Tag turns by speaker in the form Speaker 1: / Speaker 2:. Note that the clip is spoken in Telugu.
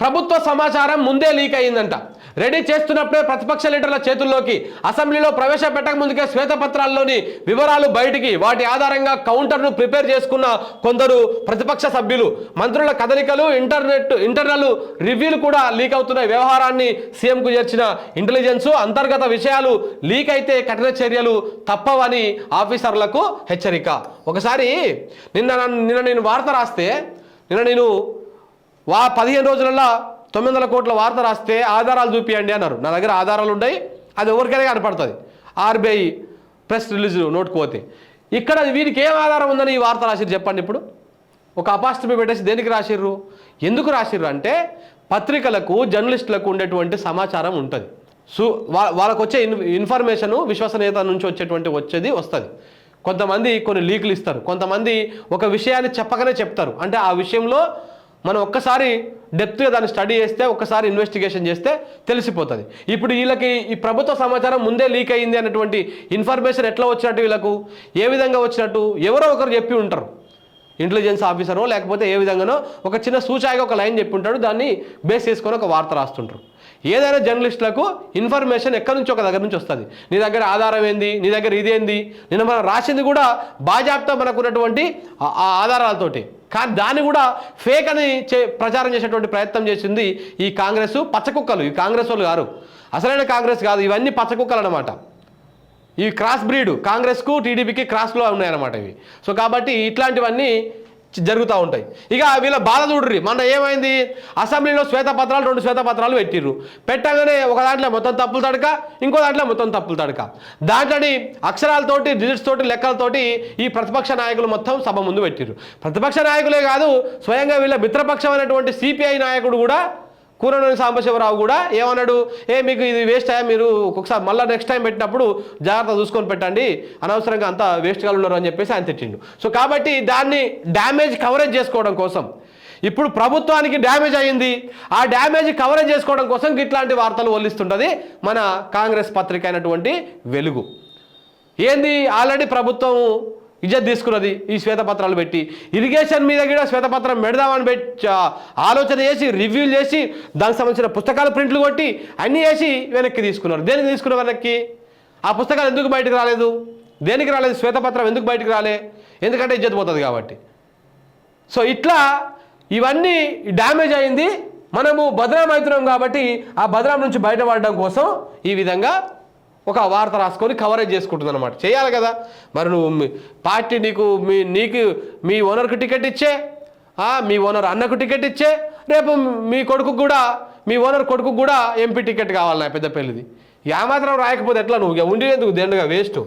Speaker 1: ప్రభుత్వ సమాచారం ముందే లీక్ అయిందంట రెడీ చేస్తున్నప్పుడే ప్రతిపక్ష లీడర్ల చేతుల్లోకి అసెంబ్లీలో ప్రవేశపెట్టక ముందుకే శ్వేతపత్రాల్లోని వివరాలు బయటికి వాటి ఆధారంగా కౌంటర్ను ప్రిపేర్ చేసుకున్న కొందరు ప్రతిపక్ష సభ్యులు. మంత్రుల కదలికలు ఇంటర్నెట్ ఇంటర్నల్ రివ్యూలు కూడా లీక్ అవుతున్న వ్యవహారాన్ని సీఎంకు చేర్చిన ఇంటెలిజెన్స్ అంతర్గత విషయాలు లీక్ అయితే కఠిన చర్యలు తప్పవని ఆఫీసర్లకు హెచ్చరిక. ఒకసారి నిన్న నిన్న నేను వార్త రాస్తే నిన్న నేను వా పదిహేను రోజులలో తొమ్మిది వందల కోట్ల వార్త రాస్తే ఆధారాలు చూపియండి అన్నారు. నా దగ్గర ఆధారాలు ఉన్నాయి అది ఎవరికైనా కనపడుతుంది. ఆర్బీఐ ప్రెస్ రిలీజ్ నోటుకు పోతే. ఇక్కడ వీరికి ఏం ఆధారం ఉందని ఈ వార్త రాసిరు చెప్పండి ఇప్పుడు. ఒక అపాస్టమి పెట్టేసి దేనికి రాసిర్రు? ఎందుకు రాసిర్రు అంటే పత్రికలకు జర్నలిస్టులకు ఉండేటువంటి సమాచారం ఉంటుంది. సో వా- వాళ్ళకు వచ్చే ఇన్ ఇన్ఫర్మేషను విశ్వసనీయత నుంచి వచ్చేటువంటి వచ్చేది వస్తుంది. కొంతమంది కొన్ని లీకులు ఇస్తారు. కొంతమంది ఒక విషయాన్ని చెప్పకనే చెప్తారు. అంటే ఆ విషయంలో మనం ఒక్కసారి డెప్త్గా దాన్ని స్టడీ చేస్తే ఒక్కసారి ఇన్వెస్టిగేషన్ చేస్తే తెలిసిపోతుంది. ఇప్పుడు వీళ్ళకి ఈ ప్రభుత్వ సమాచారం ముందే లీక్ అయింది అన్నటువంటి ఇన్ఫర్మేషన్ ఎట్లా వచ్చినట్టు వీళ్ళకు? ఏ విధంగా వచ్చినట్టు? ఎవరో ఒకరు చెప్పి ఉంటారు. ఇంటెలిజెన్స్ ఆఫీసరో లేకపోతే ఏ విధంగానో ఒక చిన్న సూచాయిగా ఒక లైన్ చెప్పి ఉంటాడు. దాన్ని బేస్ చేసుకొని ఒక వార్త రాస్తుంటారు. ఏదైనా జర్నలిస్టులకు ఇన్ఫర్మేషన్ ఎక్కడి నుంచి ఒక దగ్గర నుంచి వస్తుంది. నీ దగ్గర ఆధారం ఏంది? నీ దగ్గర ఇదేంది నిన్న మనం రాసింది కూడా బాజాబ్తో మనకు ఉన్నటువంటి ఆ ఆధారాలతోటి. కానీ దాన్ని కూడా ఫేక్ అని చే ప్రచారం చేసేటువంటి ప్రయత్నం చేసింది ఈ కాంగ్రెస్ పచ్చకుక్కలు ఈ కాంగ్రెస్ వాళ్ళు గారు అసలైన కాంగ్రెస్ కాదు. ఇవన్నీ పచ్చకుక్కలు అనమాట ఇవి క్రాస్ బ్రీడ్ కాంగ్రెస్కు టీడీపీకి క్రాస్లో ఉన్నాయన్నమాట ఇవి. సో కాబట్టి ఇట్లాంటివన్నీ జరుగుతూ ఉంటాయి. ఇక వీళ్ళ బాధ చూడ్రి మొన్న ఏమైంది? అసెంబ్లీలో శ్వేతపత్రాలు రెండు శ్వేతపత్రాలు పెట్టిర్రు. పెట్టగానే ఒక దాంట్లో మొత్తం తప్పులు తడక ఇంకో దాంట్లో మొత్తం తప్పులు తడక. దాంట్లోని అక్షరాలతోటి డిజిట్స్ తోటి లెక్కలతోటి ఈ ప్రతిపక్ష నాయకులు మొత్తం సభ ముందు పెట్టిర్రు. ప్రతిపక్ష నాయకులే కాదు స్వయంగా వీళ్ళ మిత్రపక్షమైనటువంటి సిపిఐ నాయకుడు కూడా కూరనూరి సాంబశివరావు కూడా ఏమన్నాడు? ఏ మీకు ఇది వేస్ట్ అయ్యా మీరు ఒకసారి మళ్ళీ నెక్స్ట్ టైం పెట్టినప్పుడు జాగ్రత్త చూసుకొని పెట్టండి. అనవసరంగా అంతా వేస్ట్గా ఉన్నారు అని చెప్పేసి ఆయన తిట్టిండు. సో కాబట్టి దాన్ని డ్యామేజ్ కవరేజ్ చేసుకోవడం కోసం. ఇప్పుడు ప్రభుత్వానికి డ్యామేజ్ అయ్యింది ఆ డ్యామేజ్ కవరేజ్ చేసుకోవడం కోసం ఇట్లాంటి వార్తలు వల్లిస్తుంటుంది మన కాంగ్రెస్ పత్రిక అయినటువంటి వెలుగు. ఏంది? ఆల్రెడీ ప్రభుత్వం ఇజ్జత్ తీసుకున్నది ఈ శ్వేతపత్రాలు పెట్టి. ఇరిగేషన్ మీద కూడా శ్వేతపత్రం పెడదామని పెట్టి ఆలోచన చేసి రివ్యూలు చేసి దానికి సంబంధించిన పుస్తకాలు ప్రింట్లు కొట్టి అన్నీ వేసి వెనక్కి తీసుకున్నారు. దేనికి తీసుకున్న వెనక్కి? ఆ పుస్తకాలు ఎందుకు బయటకు రాలేదు? దేనికి రాలేదు? శ్వేతపత్రం ఎందుకు బయటకు రాలే? ఎందుకంటే ఇజ్జత్ పోతుంది కాబట్టి. సో ఇట్లా ఇవన్నీ డ్యామేజ్ అయింది. మనము భద్రాం అవుతున్నాం కాబట్టి ఆ భద్రాం నుంచి బయటపడడం కోసం ఈ విధంగా ఒక వార్త రాసుకొని కవరేజ్ చేసుకుంటుంది అనమాట చేయాలి కదా. మరి నువ్వు మీ- పార్టీ నీకు మీ నీకు మీ ఓనర్కు టికెట్ ఇచ్చే మీ ఓనర్ అన్నకు టికెట్ ఇచ్చే రేపు మీ కొడుకు కూడా మీ ఓనర్ కొడుకు కూడా ఎంపీ టికెట్ కావాలి నా పెద్ద పెళ్ళిది ఏమాత్రం రాయకపోతే ఎట్లా నువ్వు? ఉండేందుకు దేండుగా వేస్ట్